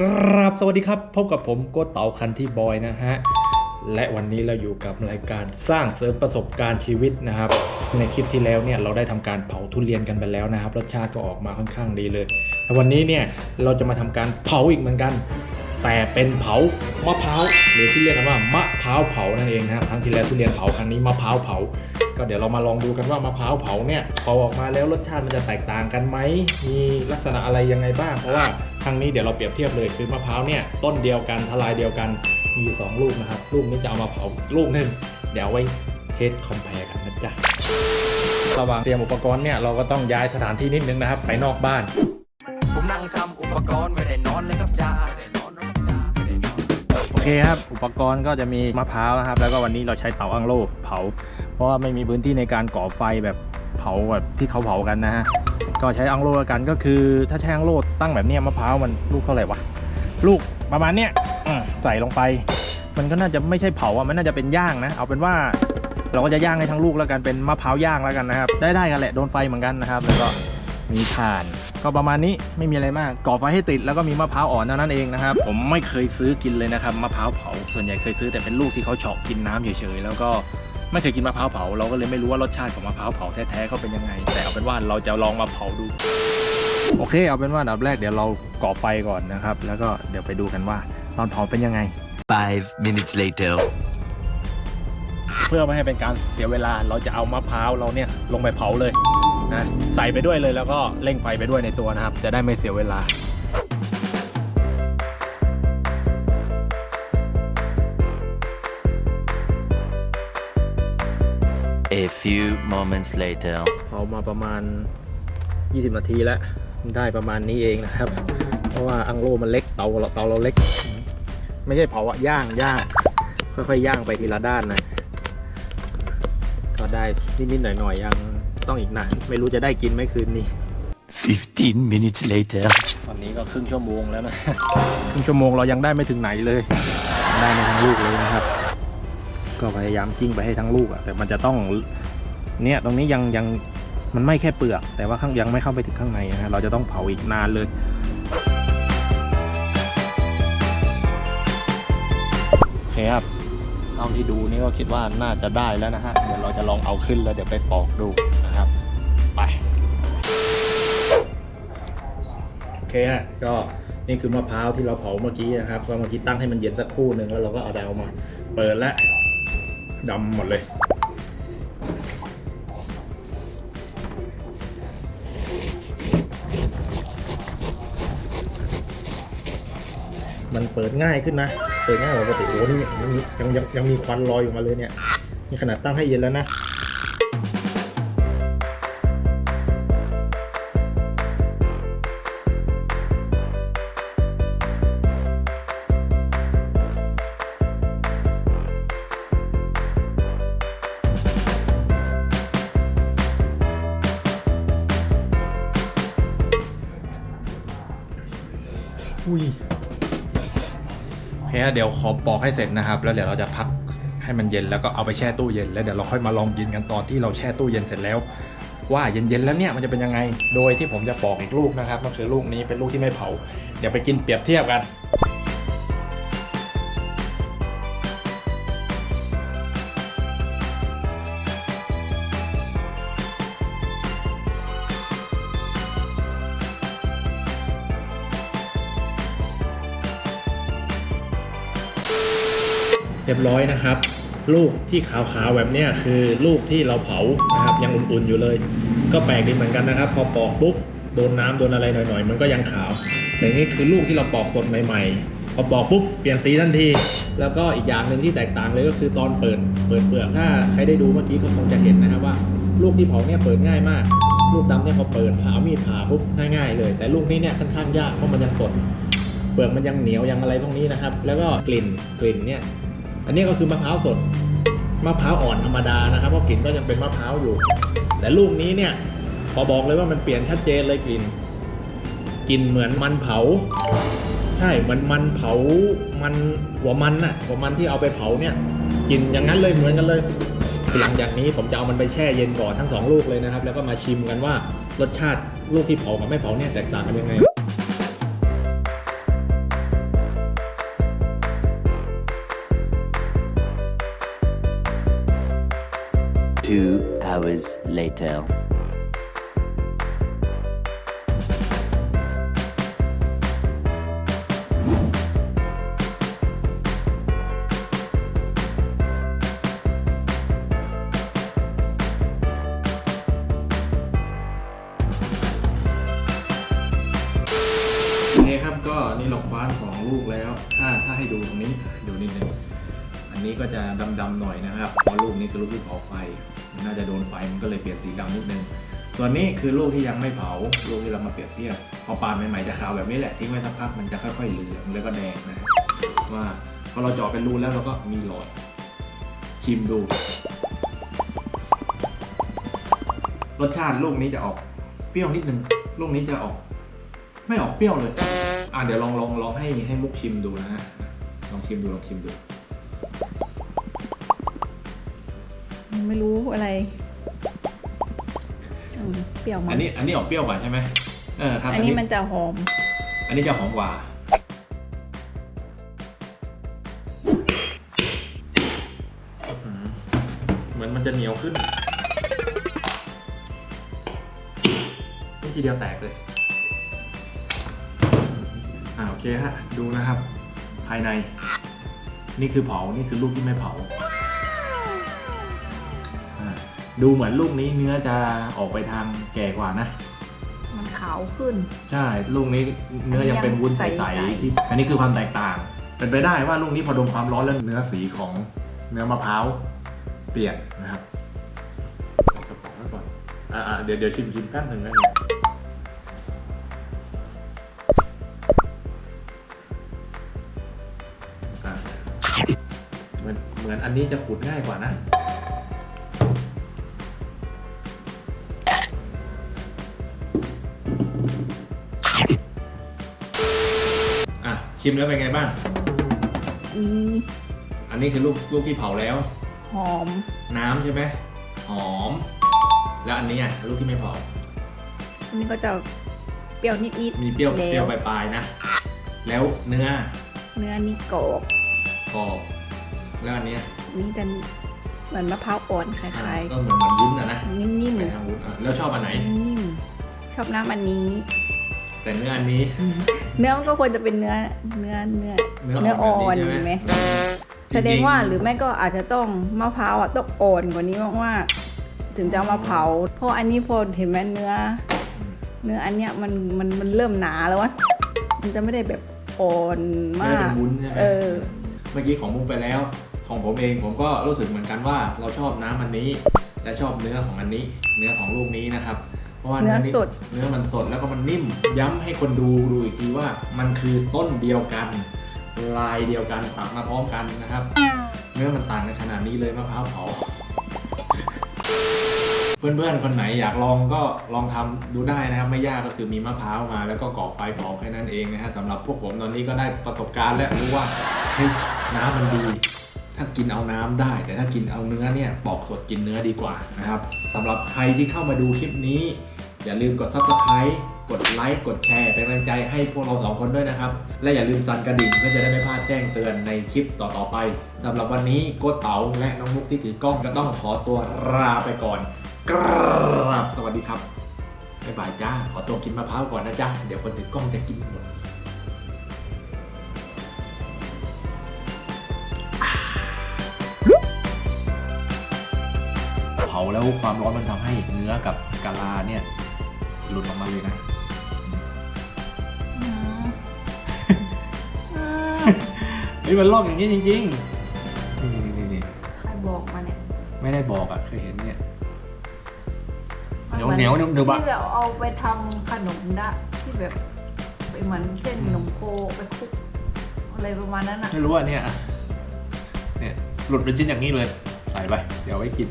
กราบสวัสดีครับ พบกับผมโกเต๋าคันที่บอยนะฮะ และวันนี้เราอยู่กับรายการสร้างเสริมประสบการณ์ชีวิตนะครับ ในคลิปที่แล้วเนี่ยเราได้ทำการเผาทุเรียนกันไปแล้วนะครับรสชาติก็ออกมาค่อนข้างดีเลยแต่วันนี้เนี่ยเราจะมาทำการเผาอีกเหมือนกัน แต่เป็นเผามะพร้าวหรือที่เรียกกันว่ามะพร้าวเผานั่นเองนะครับครั้งที่แล้วทุเรียนเผาครั้งนี้มะพร้าวเผาก็เดี๋ยวเรามาลองดูกันว่ามะพร้าวเผาเนี่ยพอออกมาแล้วรสชาติมันจะแตกต่างกันไหมมีลักษณะอะไรยังไงบ้างเพราะว่า ครั้งนี้เดี๋ยวเราเปรียบเทียบเลยคือมะพร้าวเนี่ยต้นเดียวกันทลายเดียวกันมีอยู่สองลูกนะครับลูกนี้จะเอามาเผาลูกหนึงเดี๋ยวเอาไว้เทสคอมเพลกันนะจ๊ะระหว่างเตรียมอุปกรณ์เนี่ยเราก็ต้องย้ายสถานที่นิดนึงนะครับ ไปนอกบ้านผมนั่งทำอุปกรณ์ไม่ได้นอนเลยครับจ้าไม่ได้นอนครับจ้าไม่ได้นอนโอเคครับ อุปกรณ์ก็จะมีมะพร้าวนะครับ แล้วก็วันนี้เราใช้เตาอั้งโล่เผา เพราะว่าไม่มีพื้นที่ในการก่อไฟแบบเผาแบบที่เขาเผากันนะฮะ ก็ใช้อังโล่แล้วกันก็คือ ถ้าใช้อังโล่ตั้งแบบนี้มะพร้าวมันลูกเท่าไหร่วะลูกประมาณเนี้ยใส่ลงไป มันก็น่าจะไม่ใช่เผาอะมันน่าจะเป็นย่างนะ เอาเป็นว่าเราก็จะย่างให้ทั้งลูกแล้วกันเป็นมะพร้าวย่างแล้วกันนะครับ ได้ได้กันแหละโดนไฟเหมือนกันนะครับ แล้วก็มีถ่าน ก็ประมาณนี้ไม่มีอะไรมากก่อไฟให้ติดแล้วก็มีมะพร้าวอ่อนเท่านั้นเองนะครับ ผมไม่เคยซื้อกินเลยนะครับมะพร้าวเผาส่วนใหญ่เคยซื้อแต่เป็นลูกที่เขาเฉาะกินน้ำเฉยๆแล้วก็ ไม่เคยกินมะพร้าวเผาเราก็เลยไม่รู้ว่ารสชาติของมะพร้าวเผาแท้ๆเขาเป็นยังไง แต่เอาเป็นว่าเราจะลองมาเผาดู โอเค เอาเป็นว่าอันดับแรกเดี๋ยวเราก่อไฟก่อนนะครับ แล้วก็เดี๋ยวไปดูกันว่าตอนเผาเป็นยังไง Five minutes later. เพื่อไม่ให้เป็นการเสียเวลาเราจะเอามะพร้าวเราเนี่ยลงไปเผาเลยนะใส่ไปด้วยเลยแล้วก็เร่งไฟไปด้วยในตัวนะครับ จะได้ไม่เสียเวลา A few moments later. เผามาประมาณ 20 นาทีแล้ว ได้ประมาณนี้เองนะครับ เพราะว่าอังโลมันเล็ก เตาเราเตาเราเล็ก ไม่ใช่เผาอะย่างย่าง ค่อยๆย่างไปทีละด้านนะ ก็ได้นิดๆหน่อยๆยังต้องอีกนานไม่รู้จะได้กินไหมคืนนี้ Fifteen minutes later. ตอนนี้ก็ครึ่งชั่วโมงแล้วนะ ครึ่งชั่วโมงเรายังได้ไม่ถึงไหนเลย ได้ไม่ทั้งลูกเลยนะครับ ก็พยายามจิ้งไปให้ทั้งลูกอะแต่มันจะต้องเนี่ยตรงนี้ยังยังมันไม่แค่เปลือก แต่ว่าข้างยังไม่เข้าไปถึงข้างในนะฮะเราจะต้องเผาอีกนานเลยโอเคครับเท่าที่ดูนี่ก็คิดว่าน่าจะได้แล้วนะฮะเดี๋ยวเราจะลองเอาขึ้นแล้วเดี๋ยวไปปอกดูนะครับ ไปโอเคฮะก็นี่คือมะพร้าวที่เราเผาเมื่อกี้นะครับก็เมื่อกี้ตั้งให้มันเย็นสักครู่หนึ่งแล้วเราก็เอาไปเอามาเปิดและ ดำหมดเลย มันเปิดง่ายขึ้นนะ เปิดง่ายกว่าปกติโอ้นี่ยังยังยังมีควันลอยอยู่มาเลยเนี่ย นี่ขนาดตั้งให้เย็นแล้วนะ อุ้ยโอเคเดี๋ยวขอปอกให้เสร็จนะครับ แล้วเดี๋ยวเราจะพักให้มันเย็นแล้วก็เอาไปแช่ตู้เย็นแล้วเดี๋ยวเราค่อยมาลองกินกันตอนที่เราแช่ตู้เย็นเสร็จแล้ว ว่าเย็นๆแล้วเนี่ยมันจะเป็นยังไง โดยที่ผมจะปอกอีกลูกนะครับก็คือลูกนี้เป็นลูกที่ไม่เผา เดี๋ยวไปกินเปรียบเทียบกัน รียบร้อยนะครับ ลูกที่ขาวๆแบบนี้คือลูกที่เราเผานะครับยังอุ่นๆอยู่เลย ก็แปลกดีเหมือนกันนะครับ พอปอกปุ๊บโดนน้ำโดนอะไรหน่อยๆ มันก็ยังขาวแต่นี่คือลูกที่เราปอกสดใหม่ๆ พอปอกปุ๊บเปลี่ยนสีทันที แล้วก็อีกอย่างหนึ่งที่แตกต่างเลยก็คือตอนเปิดเปิดเปลือกถ้าใครได้ดูเมื่อกี้ก็คงจะเห็นนะครับว่า ลูกที่เผาเนี่ยเปิดง่ายมาก ลูกดำเนี่ยพอเปิดผ่าเอามีดผ่าปุ๊บง่ายๆเลย แต่ลูกนี้เนี่ยค่อนข้างยากเพราะมันยังสดเปลือกมันยังเหนียวยังอะไรพวกนี้นะครับ แล้วก็กลิ่นกลิ่นเนี่ย อันนี้ก็คือมะพร้าวสดมะพร้าวอ่อนธรรมดานะครับเพราะกลิ่นก็ยังเป็นมะพร้าวอยู่ แต่ลูกนี้เนี่ยขอบอกเลยว่ามันเปลี่ยนชัดเจนเลยกลิ่นกลิ่นเหมือนมันเผา ใช่มือนมันเผามันหัวมันน่ะหัวมันที่เอาไปเผาเนี่ยกลิ่นอย่างนั้นเลยเหมือนกันเลยหลังจากนี้ผมจะเอามันไปแช่เย็นก่อนทั้งสองลูกเลยนะครับ แล้วก็มาชิมกันว่ารสชาติลูกที่เผากับไม่เผาเนี่ยแตกต่างกันยังไง hours later. โอเคครับก็นี่เราคว้านของลูกแล้ว ถ้าถ้าให้ดูตรงนี้ดูนิดนึง อันนี้ก็จะดำๆหน่อยนะครับเพราะลูกนี้คือลูกที่เผาไฟมันน่าจะโดนไฟมันก็เลยเปลี่ยนสีดำนิดนึงส่วนนี้คือลูกที่ยังไม่เผาลูกที่เรามาเปรียบเทียบพอปาดใหม่ๆจะขาวแบบนี้แหละทิ้งไว้สักพักมันจะค่อยๆเหลืองแล้วก็แดงนะว่าพอเราเจาะเป็นรูแล้วเราก็มีหลอดชิมดู รสชาติลูกนี้จะออกเปรี้ยวนิดนึงลูกนี้จะออก ไม่ออกเปรี้ยวเลย อะเดี๋ยวลองลองลองให้ให้มุกชิมดูนะฮะลองชิมดูลองชิมดู ไม่รู้อะไรอืมเปรี้ยวอัมันนนี้อันนี้ออกเปรี้ยวกว่าใช่ไหมเออครับอันนี้มันจะหอม อันนี้จะหอมกว่าเหมือนมันจะเหนียวขึ้นนี่ทีเดียวแตกเลย อ่าโอเคฮะ ดูนะครับ ภายใน นี่คือเผา นี่คือลูกที่ไม่เผาอ่าดูเหมือนลูกนี้เนื้อจะออกไปทางแก่กว่านะ มันขาวขึ้น ใช่ ลูกนี้เนื้อยังเป็นวุ้นใใสสๆๆที่อันนี้คือความแตกต่าง เป็นไปได้ว่าลูกนี้พอโดนความร้อนแล้วเนื้อสีของเนื้อมะพร้าวเปลี่ยนนะครับเอากระป๋องไว้ก่อนอ่าๆเดี๋ยวเดี๋ยวชิมชิมแป๊บหนึ่งนะเนี่ยอะ นเหมือนอันนี้จะขูดง่ายกว่านะ อะ ชิมแล้วเป็นไงบ้าง อืมอันนี้คือลูกลูกที่เผาแล้ว หอม น้ำใช่ไหมหอม แล้วอันนี้อะลูกที่ไม่เผา อันนี้ก็จะเปรี้ยวนิด มีเปรี้ยวแล้เปรี้ยวปลายๆนะ แล้วเนื้อเนื้อนี่กรอบ กรอบ แล้วอันเนี้ยนี่กันเหมือนมะพร้าวอ่อนคอะล้ายก็เหมือนเหมือนวุ้นอะนะๆนิ่มไปทางวุ้นอะแล้วชอบอันไหน ๆนิ่มชอบน้ำอันนี้ แต่เนื้ออันนี้เนื้อมันก็ควรจะเป็นเนื้อเนื้อเนื้อ เนื้อเนื้ออ่อ่ออนนแบบนี้ใช่ไหมไหมอืมแสดงจริๆว่าหรือไม่ก็อาจจะต้องมะพร้าวอะต้องอ่อนกว่านี้มากๆถึงจะเอามาเผาเพราะอันนี้พอเห็นไหมเนื้ออืมเนื้ออันเนี้ยมันมันมันเริ่มหนาแล้ววะมันจะไม่ได้แบบอ่อนไม่มาได้เป็ก นวุ้นใช่ไหมเออ เมื่อกี้ของมุกไปแล้ว ของผมเองผมก็รู้สึกเหมือนกันว่าเราชอบน้ำอันนี้ และชอบเนื้อของอันนี้ เนื้อของลูกนี้นะครับ เพราะว่าเนื้อสดเนื้อมันสดแล้วก็มันนิ่ม ย้ำให้คนดูดูอีกทีว่ามันคือต้นเดียวกัน ลายเดียวกันตัดมาพร้อมกันนะครับ เนื้อมันต่างกันขนาดนี้เลยมะพร้าวเผาเพื่อนๆ คนไหนอยากลองก็ลองทำดูได้นะครับ ไม่ยากก็คือมีมะพร้าวมา แล้วก็ก่อไฟเผาแค่นั้นเองนะฮะสำหรับพวกผมตอนนี้ก็ได้ประสบการณ์และรู้ว่าเฮ้ยน้ำมันดี ถ้ากินเอาน้ำได้ แต่ถ้ากินเอาเนื้อเนี่ยปอกสดกินเนื้อดีกว่านะครับสำหรับใครที่เข้ามาดูคลิปนี้ อย่าลืมกด subscribe กดไลค์กดแชร์เป็นกำลังใจให้พวกเราสองคนด้วยนะครับ และอย่าลืมสั่นกระดิ่งเพื่อจะได้ไม่พลาดแจ้งเตือนในคลิปต่อๆไปสำหรับวันนี้โกเต๋าและน้องมุกที่ถือกล้องก็ต้องขอตัวลาไปก่อนกราบสวัสดีครับบ๊ายบายจ้าขอตัวกินมะพร้าวก่อนนะจ้าเดี๋ยวคนถือกล้องจะกินหมดาแล้วความร้อนมันทำให้เนื้อกับกะลาเนี่ยหลุดออกมาเลยนะอืมอืมนี่มันลอกอย่างนี้จริงๆนี่นี่นี่ใครบอกมาเนี่ย ไม่ได้บอกอะเคยเห็นเนี่ยมัเหนียวมือเหนียวเดี๋ยวบะที่เราเอาไปทำขนมดะที่แบบไปเหมือนเส้นขนมโคไปคลุกอะไรประมาณนั้นอะไม่รู้อะเนี่ยเนี่ยหลุดเป็นชิ้นอย่างนี้เลยใส่ไป เดี๋ยวเอาไว้กิน